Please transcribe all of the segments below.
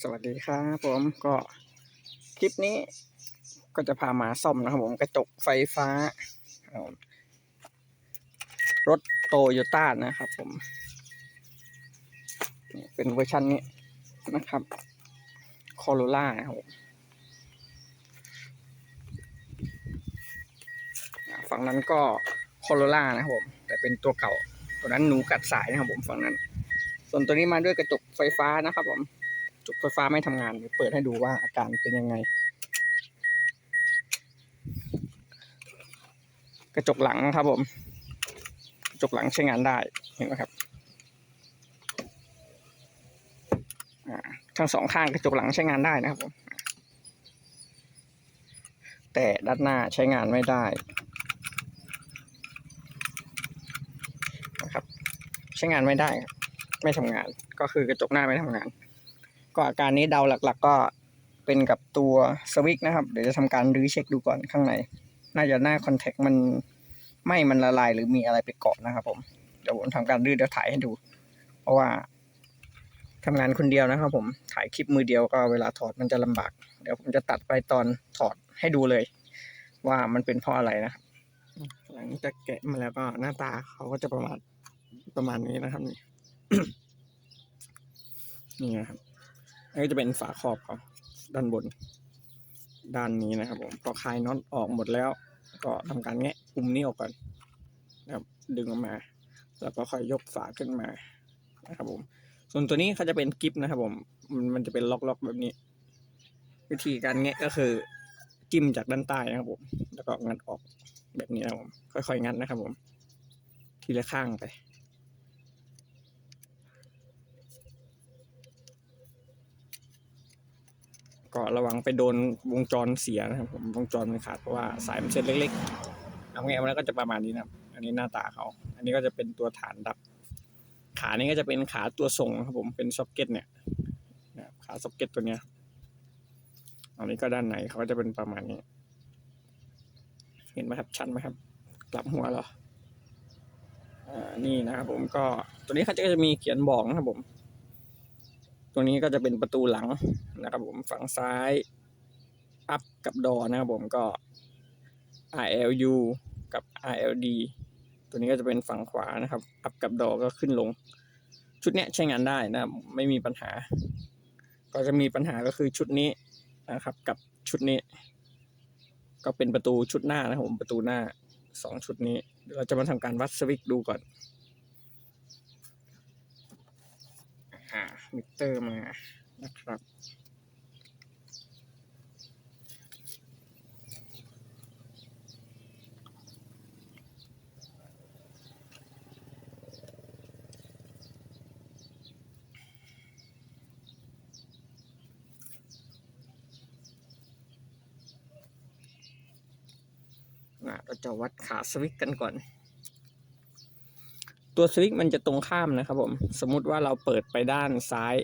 สวัสดีครับผมก็คลิปนี้ก็จะพามาซ่อมนะครับผมกระจกไฟฟ้า รถโตโยต้านะครับผม เป็นเวอร์ชันนี้นะครับคอโรล่านะครับผมฝั่งนั้นก็คอโรล่านะครับผม แต่เป็นตัวเก่า ตัวนั้นหนูกัดสายนะครับผมฝั่งนั้น ส่วนตัวนี้มาด้วยกระจกไฟฟ้านะครับผม จุดไฟฟ้าไม่ทำงานเดี๋ยวเปิดให้ดูว่าอาการเป็นยังไง กระจกหลังนะครับผมกระจกหลังใช้งานได้เห็นไหมครับทั้งสองข้างกระจกหลังใช้งานได้นะครับผมแต่ด้านหน้าใช้งานไม่ได้นะครับ ใช้งานไม่ได้ครับไม่ทำงานก็คือกระจกหน้าไม่ทำงาน ก็อาการนี้เดาหลัก ๆ ก็เป็นกับตัวสวิตช์นะครับ เดี๋ยวจะทำการรื้อเช็คดูก่อนข้างใน น่าจะหน้าคอนแทคมันไหม่มันละลายหรือมีอะไรไปเกาะนะครับผม เดี๋ยวผมทำการรื้อเดี๋ยวถ่ายให้ดู เพราะว่าทำงานคนเดียวนะครับผม ถ่ายคลิปมือเดียวก็เวลาถอดมันจะลำบาก เดี๋ยวผมจะตัดไปตอนถอดให้ดูเลย ว่ามันเป็นเพราะอะไรนะครับหลังจากแกะมาแล้วก็หน้าตาเขาก็จะประมาณประมาณนี้นะครับนี่นี่นะครับ นนี้จะเป็นฝาครอบเขาด้านบน ด้านนี้นะครับผมพอคลายน็อตออกหมดแล้ว ก็ทำการแงะปุ่มนี้ออกก่อนนะครับ ดึงออกมา แล้วก็ค่อยยกฝาขึ้นมานะครับผม ส่วนตัวนี้เขาจะเป็นกิฟนะครับผมมันมันจะเป็นล็อกๆแบบนี้ วิธีการแงะก็คือจิ้มจากด้านใต้นะครับผม แล้วก็งัดออกแบบนี้นะครับผม ค่อยๆงัดนะครับผม ทีละข้างไป ก็ระวังไปโดนวงจรเสียนะครับผมวงจรมันขาดเพราะว่าสายมันเส้นเล็กๆเอาแงมาแล้วก็จะประมาณนี้นะครับ อันนี้หน้าตาเขา อันนี้ก็จะเป็นตัวฐานดับ ขานี้ก็จะเป็นขาตัวส่งครับผมเป็นซ็อกเก็ตเนี่ยขาซ็อกเก็ตตัวเนี้ยอันนี้ก็ด้านในเขาก็จะเป็นประมาณนี้ เห็นไหมครับชันไหมครับ กลับหัวเหรออ่านี่นะครับผมก็ตัวนี้เขาจะมีเขียนบอกนะครับผม ตัวนี้ก็จะเป็นประตูหลังนะครับผมฝั่งซ้ายอัพกับดอนะครับผมก็ RLU กับ RLD ตัวนี้ก็จะเป็นฝั่งขวานะครับ อัพกับดอก็ขึ้นลง ชุดเนี้ยใช้งานได้นะครับไม่มีปัญหา ก็จะมีปัญหาก็คือชุดนี้นะครับ กับชุดนี้ ก็เป็นประตูชุดหน้านะครับผมประตูหน้าสองชุดนี้เดี๋ยวเราจะมาทำการวัดสวิตช์ดูก่อน หา มิเตอร์มานะครับ เราจะวัดขาสวิตกันก่อน ตัวสวิตช์มันจะตรงข้ามนะครับผมสมมุติว่าเราเปิดไปด้านซ้าย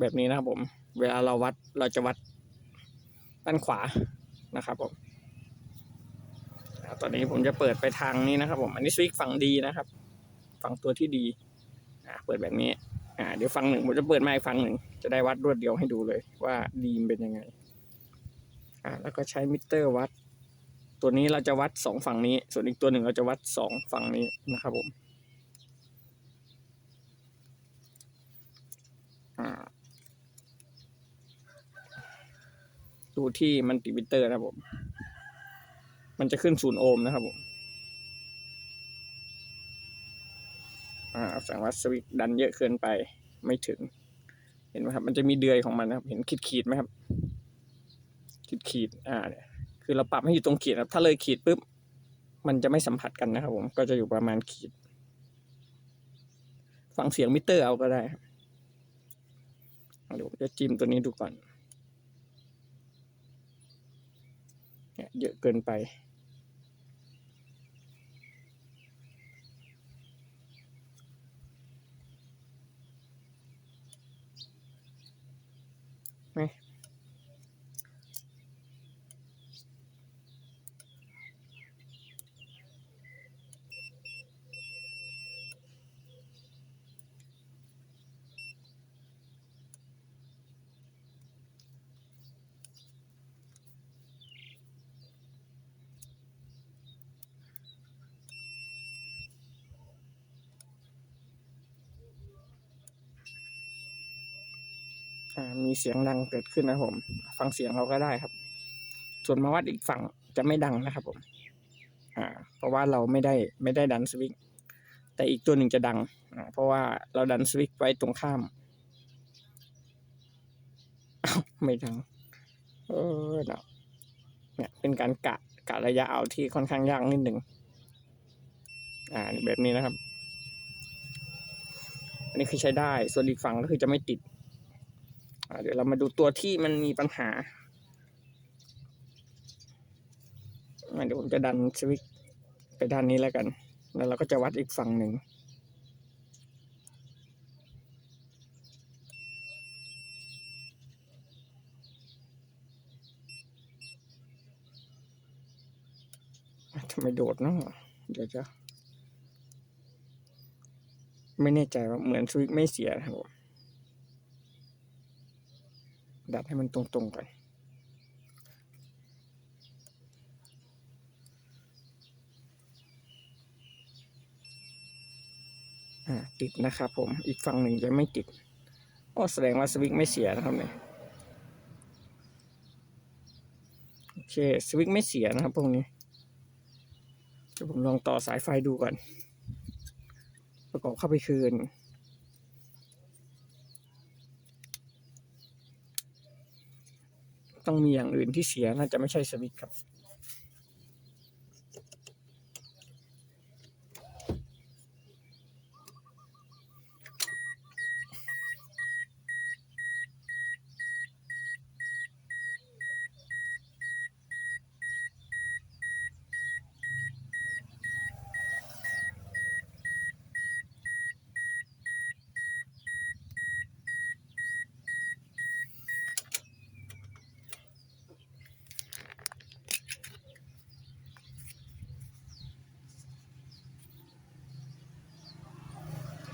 แบบนี้นะครับผม เวลาเราวัดเราจะวัดด้านขวานะครับผมตอนนี้ผมจะเปิดไปทางนี้นะครับ ผมอันนี้สวิตช์ฝั่งดีนะครับ ฝั่งตัวที่ดีเปิดแบบนี้อ่าเดี๋ยวฝั่งหนึ่งผมจะเปิดมาอีกฝั่งหนึ่งจะได้วัดรวดเดียวให้ดูเลย ว่าดีมเป็นยังไงอ่าแล้วก็ใช้มิเตอร์วัด ตัวนี้เราจะวัดสองฝั่งนี้ ส่วนอีกตัวหนึ่งเราจะวัดสองฝั่งนี้นะครับผม ดูที่มันติมิเตอร์นะครับผม มันจะขึ้นศูนย์โอห์มนะครับผม อ่าแสดงว่าสวิตดันเยอะเกินไปไม่ถึง เห็นไหมครับ มันจะมีเดือยของมันนะครับ เห็นขีดขีดไหมครับ ขีดขีดอ่าเนี่ยคือเราปรับให้อยู่ตรงขีดครับ ถ้าเลยขีดปุ๊บ มันจะไม่สัมผัสกันนะครับผม ก็จะอยู่ประมาณขีด ฟังเสียงมิเตอร์เอาก็ได้ครับเดี๋ยวผมจะจิ้มตัวนี้ดูก่อน เนี่ยเยอะเกินไป มีเสียงดังเกิดขึ้นนะผม ฟังเสียงเราก็ได้ครับ ส่วนมาวัดอีกฝั่งจะไม่ดังนะครับผม อ่า เพราะว่าเราไม่ได้ไม่ได้ดันสวิตช์แต่อีกตัวหนึ่งจะดัง อ่า เพราะว่าเราดันสวิตช์ไว้ตรงข้ามาไม่ดัง เออเนาะเนี่ยเป็นการกะกะระยะเอาที่ค่อนข้างยากนิดหนึ่ง อ่าแบบนี้นะครับ อันนี้คือใช้ได้ ส่วนอีกฝั่งก็คือจะไม่ติด เดี๋ยวเรามาดูตัวที่มันมีปัญหาเดี๋ยวผมจะดันสวิตช์ไปด้านนี้แล้วกัน แล้วเราก็จะวัดอีกฝั่งหนึ่งทำไมโดดเนาะเดี๋ยวจะ ไม่แน่ใจว่าเหมือนสวิตช์ไม่เสียนะครับผม ดัดให้มันตรงๆก่อนอ่าติดนะครับผมอีกฝั่งหนึ่งจะไม่ติดอ๋อแสดงว่าสวิตไม่เสียนะครับเนี่ยโอเคสวิตไม่เสียนะครับพวกนี้เดี๋ยวผมลองต่อสายไฟดูก่อน ประกอบเข้าไปคืน ต้องมีอย่างอื่นที่เสียน่าจะไม่ใช่สวิตครับ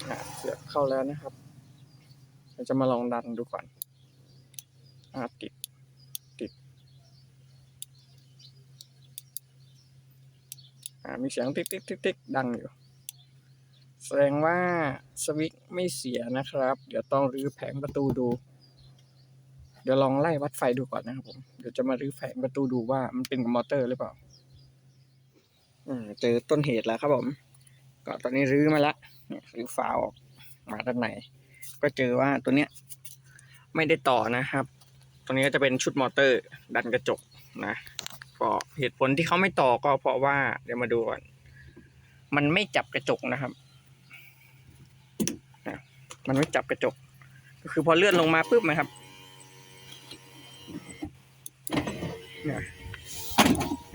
อะ เข้าแล้วนะครับเราจะมาลองดันดูก่อนอ่าติด ติดอ่ามีเสียงติ๊กติ๊กติ๊กติ๊กดังอยู่ แสดงว่าสวิตไม่เสียนะครับ เดี๋ยวต้องรื้อแผงประตูดู เดี๋ยวลองไล่วัดไฟดูก่อนนะครับผมเดี๋ยวจะมารื้อแผงประตูดูว่ามันเป็นมอเตอร์หรือเปล่าอ่าเจอต้นเหตุแล้วครับผม ก็ตอนนี้รื้อมาแล้วเนี่ยรื้อฝาออก มาด้านในก็เจอว่าตัวเนี้ยไม่ได้ต่อนะครับ ตัวนี้ก็จะเป็นชุดมอเตอร์ดันกระจกนะก็เหตุผลที่เขาไม่ต่อก็เพราะว่าเดี๋ยวมาดูก่อนมันไม่จับกระจกนะครับนะมันไม่จับกระจก ก็คือพอเลื่อนลงมาปุ๊บนะครับนี่ย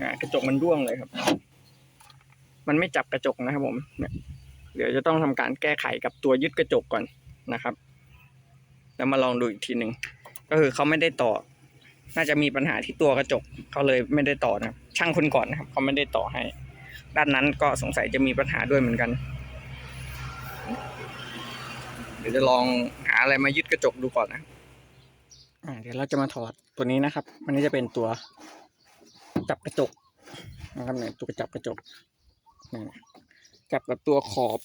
นะกระจกมันร่วงเลยครับ มันไม่จับกระจกนะครับผมเนี่ย เดี๋ยวจะต้องทำการแก้ไขกับตัวยึดกระจกก่อนนะครับ แล้วมาลองดูอีกทีหนึ่งก็คือเขาไม่ได้ต่อ น่าจะมีปัญหาที่ตัวกระจกเขาเลยไม่ได้ต่อนะช่างคนก่อนนะครับเขาไม่ได้ต่อให้ ด้านนั้นก็สงสัยจะมีปัญหาด้วยเหมือนกัน เดี๋ยวจะลองหาอะไรมายึดกระจกดูก่อนนะเดี๋ยวเราจะมาถอดตัวนี้นะครับอันนี้จะเป็นตัวจับกระจกนะครับเนี่ยตัวจับกระจกนี่ จับกับตัวขอบ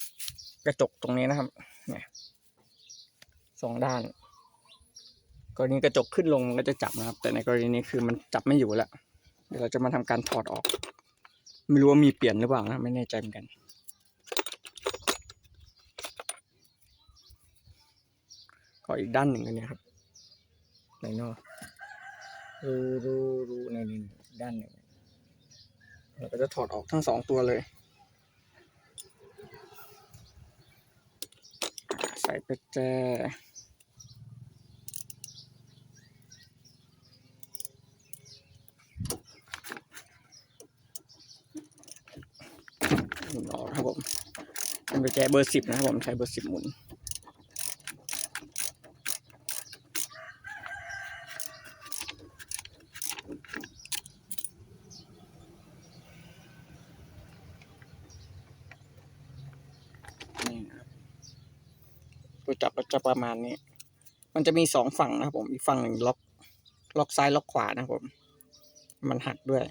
กระจกตรงนี้นะครับเนี่ยสองด้าน กรณีกระจกขึ้นลงมันก็จะจับนะครับ แต่ในกรณีนี้คือมันจับไม่อยู่แล้วเดี๋ยวเราจะมาทำการถอดออก ไม่รู้ว่ามีเปลี่ยนหรือเปล่านะไม่แน่ใจเหมือนกันก็อีกด้านหนึ่งอันเนี้ยครับไหนเนาะรูรูรูในนี้ด้านหนึ่งเราก็จะถอดออกทั้งสองตัวเลย ใส่ประแจหมุนออกครับผมเป็นแจเบอร์สิบนะครับผมใช้เบอร์สิบหมุน ประมาณนี้ มันจะมีสองฝั่งนะครับผมอีกฝั่งหนึ่งล็อก ล็อกซ้ายล็อกขวานะครับผม มันหักด้วย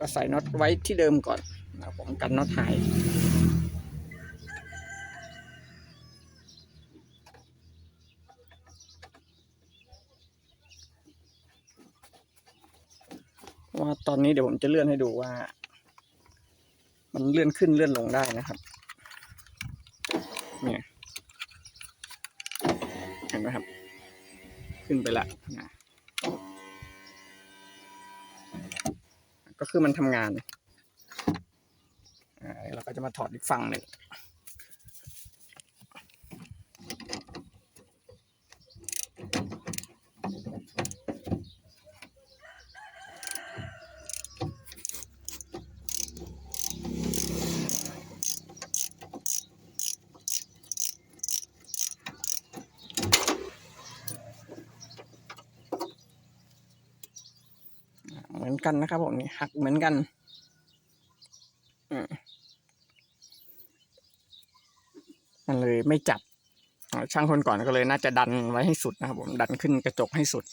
ก็ใส่น็อตไว้ที่เดิมก่อนนะครับผมกันน็อตหายว่าตอนนี้เดี๋ยวผมจะเลื่อนให้ดูว่า มันเลื่อนขึ้นเลื่อนลงได้นะครับ ไปละนะก็คือมันทำงานเราก็จะมาถอดอีกฝั่งหนึ่ง กันนะครับผมนี่หักเหมือนกัน อืมมันเลยไม่จับช่างคนก่อนก็เลยน่าจะดันไว้ให้สุดนะครับผมดันขึ้นกระจกให้สุด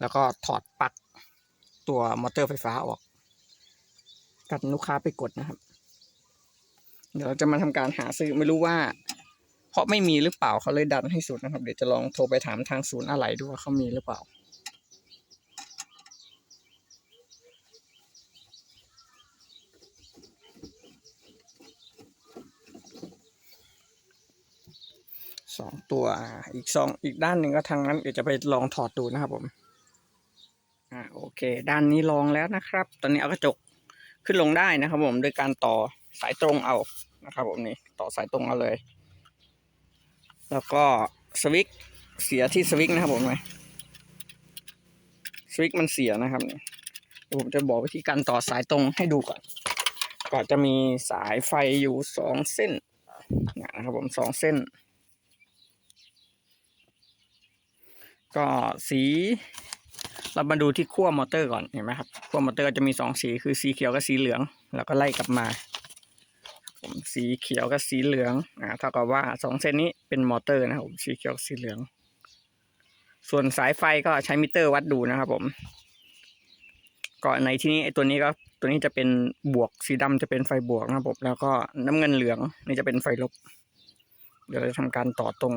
แล้วก็ถอดปลั๊กตัวมอเตอร์ไฟฟ้าออก กันลูกค้าไปกดนะครับ เดี๋ยวเราจะมาทำการหาซื้อไม่รู้ว่า เพราะไม่มีหรือเปล่าเขาเลยดันให้สุดนะครับ เดี๋ยวจะลองโทรไปถามทางศูนย์อะไหล่ดูว่าเขามีหรือเปล่า สองตัวอีกสองอีกด้านหนึ่งก็ทางนั้นเดี๋ยวจะไปลองถอดดูนะครับผมอ่าโอเค ด้านนี้ลองแล้วนะครับ ตอนนี้เอากระจกขึ้นลงได้นะครับ ผมโดยการต่อสายตรงเอานะครับผมนี่ต่อสายตรงเอาเลย แล้วก็สวิตเสียที่สวิตนะครับผมไหมสวิตมันเสียนะครับเนี่ยเดี๋ยวผมจะบอกวิธีการต่อสายตรงให้ดูก่อนก็จะมีสายไฟอยู่สองเส้นนะครับผมสองเส้น ก็สีเรามาดูที่ขั้วมอเตอร์ก่อนเห็นไหมครับขั้วมอเตอร์จะมีสองสีคือสีเขียวกับสีเหลือง แล้วก็ไล่กลับมาผมสีเขียวกับสีเหลืองอ่าเท่ากับว่าสองเส้นนี้เป็นมอเตอร์นะครับสีเขียวกับสีเหลือง ส่วนสายไฟก็ใช้มิเตอร์วัดดูนะครับผมก็ในที่นี้ไอ้ตัวนี้ก็ตัวนี้จะเป็นบวกสีดำจะเป็นไฟบวกนะครับผมแล้วก็น้ำเงินเหลืองนี่จะเป็นไฟลบเดี๋ยวเราจะทำการต่อตรง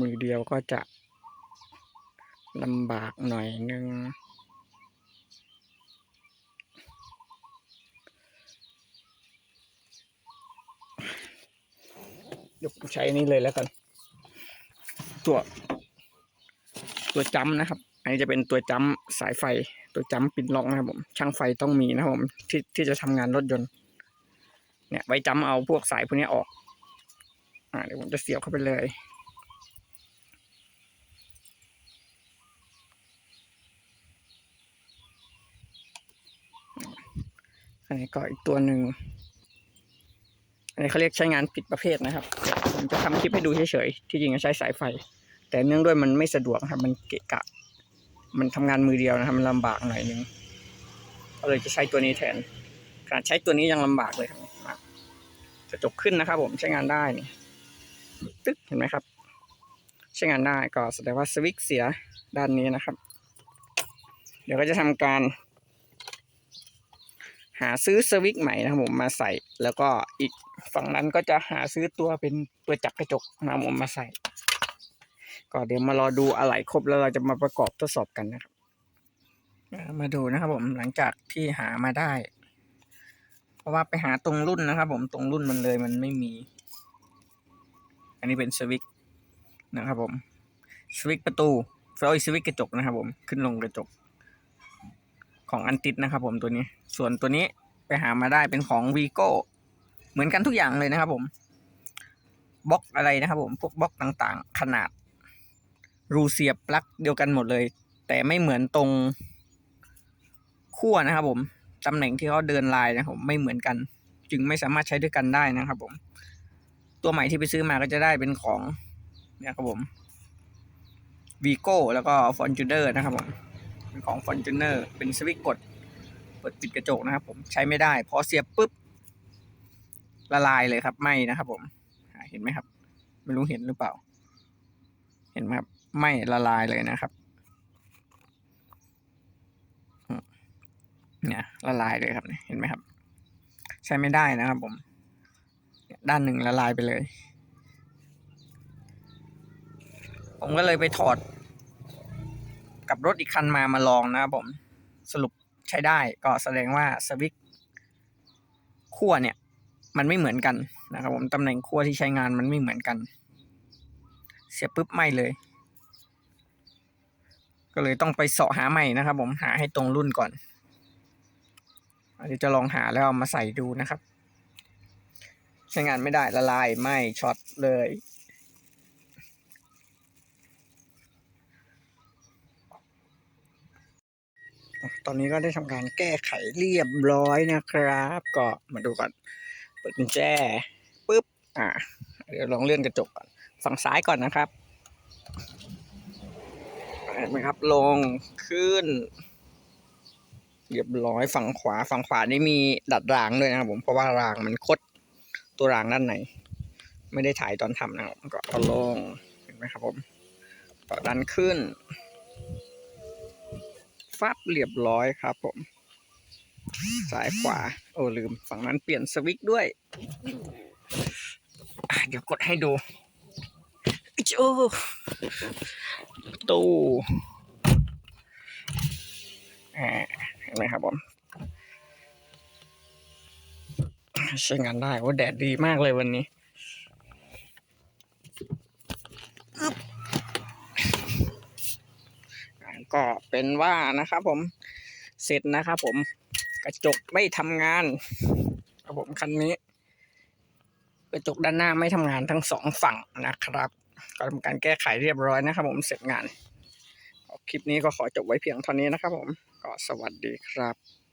มือเดียวก็จะลำบากหน่อยนึงเดี๋ยวใช้นี่เลยแล้วกัน ตัวตัวจัมนะครับ อันนี้จะเป็นตัวจัมสายไฟ ตัวจัมป์ปิดล็อกนะครับผม ช่างไฟต้องมีนะครับผม ที่ที่จะทำงานรถยนต์ เนี่ยไว้จัมเอาพวกสายพวกนี้ออก อ่าเดี๋ยวผมจะเสียบเข้าไปเลย นนี้ก็อีกตัวหนึ่งอันนี้เขาเรียกใช้งานผิดประเภทนะครับผมจะทำคลิปให้ดูเฉยๆที่จริงก็ใช้สายไฟ แต่เนื่องด้วยมันไม่สะดวกครับ มันเกะกะ มันทำงานมือเดียวนะครับมันลำบากหน่อยนึงก็เลยจะใช้ตัวนี้แทนการใช้ตัวนี้ยังลำบากเลยครับกระจกขึ้นนะครับ ผมใช้งานได้นี่ตึ๊กเห็นไหมครับ ใช้งานได้ก็แสดงว่าสวิตช์เสียด้านนี้นะครับ เดี๋ยวก็จะทำการ หาซื้อสวิตช์ใหม่นะครับผมมาใส่แล้วก็อีกฝั่งนั้นก็จะหาซื้อตัวเป็นตัวจักรกระจกนะครับผมมาใส่ ก็เดี๋ยวมารอดูอะไหล่ครบแล้วเราจะมาประกอบทดสอบกันนะครับมาดูนะครับผมหลังจากที่หามาได้ เพราะว่าไปหาตรงรุ่นนะครับ ผมตรงรุ่นมันเลยมันไม่มี อันนี้เป็นสวิตช์นะครับผมสวิตช์ประตูฟลอยสวิตช์กระจกนะครับผมขึ้นลงกระจก ของอันติดนะครับผมตัวนี้ ส่วนตัวนี้ไปหามาได้เป็นของวีโก้เหมือนกันทุกอย่างเลยนะครับผมบล็อกอะไรนะครับผมพวกบล็อกต่างๆ ขนาด รูเสียบปลั๊กเดียวกันหมดเลย แต่ไม่เหมือนตรงขั้วนะครับผมตำแหน่งที่เขาเดินลายนะครับผมไม่เหมือนกัน จึงไม่สามารถใช้ด้วยกันได้นะครับผม ตัวใหม่ที่ไปซื้อมาก็จะได้เป็นของเนี่ยครับผมวีโก้แล้วก็ฟอนจูเดอร์นะครับผม เป็นของ f o r t u n e r เป็นสวิตช์กดเปิดปิดกระจกนะครับผมใช้ไม่ได้ พอเสียบปุ๊บ ละลายเลยครับไหมนะครับผมเห็นไหมครับ ไม่รู้เห็นหรือเปล่า เห็นไหมครับไหมละลายเลยนะครับเนี่ยละลายเลยครับเห็นไหมครับ ใช้ไม่ได้นะครับผม ด้านหนึ่งละลายไปเลย ผมก็เลยไปถอด กับรถอีกคันมามาลองนะครับผมสรุปใช้ได้ก็แสดงว่าสวิตขั้วเนี่ยมันไม่เหมือนกันนะครับผมตำแหน่งขั้วที่ใช้งานมันไม่เหมือนกัน เสียปุ๊บไม่เลย ก็เลยต้องไปเสาะหาใหม่นะครับ ผมหาให้ตรงรุ่นก่อนเดี๋ยวจะลองหาแล้วเอามาใส่ดูนะครับ ใช้งานไม่ได้ละลายไม่ช็อตเลย ตอนนี้ก็ได้ทำการแก้ไขเรียบร้อยนะครับ ก็มาดูก่อน เปิดกุญแจปุ๊บ อ่า เดี๋ยวลองเลื่อนกระจกก่อน ฝั่งซ้ายก่อนนะครับเห็นไหมครับ ลง ขึ้น เรียบร้อย ฝั่งขวา ฝั่งขวานี่มีดัดรางด้วยนะครับผม เพราะว่ารางมันคดตัวรางด้านในไม่ได้ถ่ายตอนทำนะครับ ก็เอาลง เห็นไหมครับผมต่อดันขึ้น ฟับเรียบร้อยครับผม ซ้ายขวา โอ้ลืมฝั่งนั้นเปลี่ยนสวิตช์ด้วย เดี๋ยวกดให้ดูโอ้ตูอ่าเห็นไหมครับผมใช้งานได้ว่าแดดดีมากเลยวันนี้อึ๊บอ่า ก็เป็นว่านะครับผมเสร็จนะครับผมกระจกไม่ทำงานครับผมคันนี้ กระจกด้านหน้าไม่ทำงานทั้งสองฝั่งนะครับก็ทำการแก้ไขเรียบร้อยนะครับผมเสร็จงานคลิปนี้ก็ขอจบไว้เพียงเท่านี้นะครับผมก็สวัสดีครับ